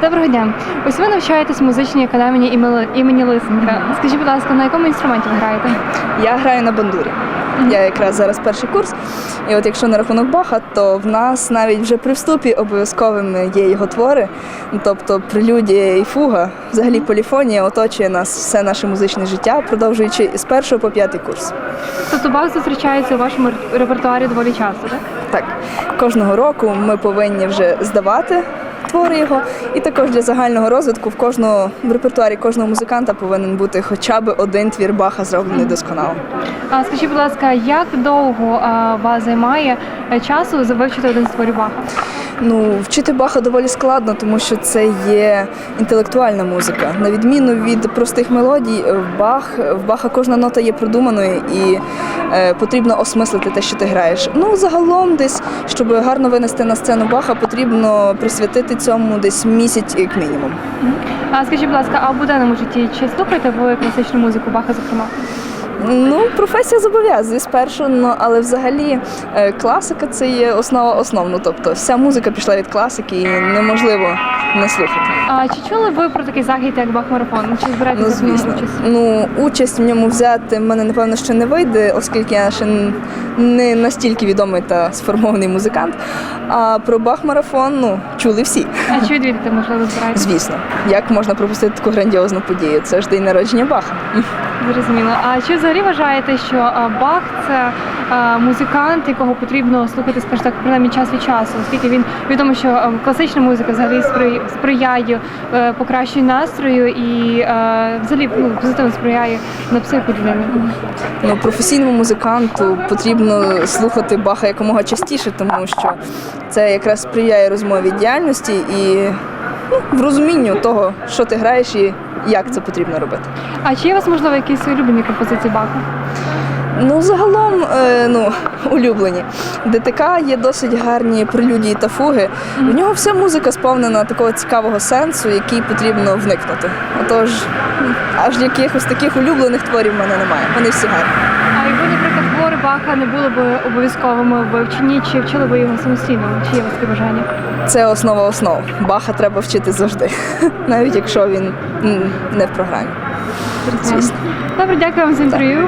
Доброго дня. Ось ви навчаєтесь в музичній академії імені- Лисенка. Скажіть, будь ласка, на якому інструменті ви граєте? Я граю на бандурі. Я якраз зараз перший курс. І от якщо на рахунок Баха, то в нас навіть вже при вступі обов'язковими є його твори. Тобто прелюдія і фуга, взагалі поліфонія оточує нас все наше музичне життя, продовжуючи з першого по п'ятий курс. Тобто Бах зустрічається у вашому репертуарі доволі часто, так? Так, кожного року ми повинні вже здавати твори його, і також для загального розвитку в кожного в репертуарі кожного музиканта повинен бути хоча б один твір Баха зроблений досконало. А скажіть, будь ласка, як довго а, вас займає е, часу вивчити один з творів Баха? Ну, вчити Баха доволі складно, тому що це є інтелектуальна музика. На відміну від простих мелодій, в Бах в Баха кожна нота є продуманою і е, потрібно осмислити те, що ти граєш. Ну, загалом, десь, щоб гарно винести на сцену Баха, потрібно присвятити цьому десь місяць як мінімум. А скажіть, будь ласка, а в буденному житті чи слухаєте ви класичну музику Баха, зокрема? Ну, професія зобов'язує спершу, ну, але взагалі е, класика це є основа основ. Ну, тобто вся музика пішла від класики і неможливо не слухати. А чи чули ви про такий захід, як Бах Марафон? Чи Ну, збираєтеся ньому звісно. участь? Ну, участь в ньому взяти в мене напевно ще не вийде, оскільки я ще не настільки відомий та сформований музикант. А про Бах-марафон ну, чули всі. А чи відвідати, можливо, збираєтеся? Звісно, як можна пропустити таку грандіозну подію? Це ж день народження Баха. Зрозуміло. А чи взагалі вважаєте, що Бах це музикант, якого потрібно слухати, скажімо так, принаймні час від часу, оскільки він відомо, що класична музика взагалі спри- сприяє е, покращенню настрою і е, взагалі ну, позитивно сприяє на психіку людини. Ну, професійному музиканту потрібно слухати Баха якомога частіше, тому що це якраз сприяє розмові діяльності і ну, в розумінню того, що ти граєш і як це потрібно робити. А чи є у вас можливо якісь улюблені композиції баку? Ну, загалом, е, ну, улюблені. ДТК є досить гарні прелюдії та фуги. В нього вся музика сповнена такого цікавого сенсу, який потрібно вникнути. Отож, аж якихось таких улюблених творів в мене немає. Вони всі гарні. А якби, наприклад, твори Баха не були б обов'язковими в вивченні, чи вчили б його самостійно? Чи є у вас таке бажання? Це основа основ. Баха треба вчити завжди, навіть якщо він не в програмі. Звісно. Добре, дякую вам за інтерв'ю.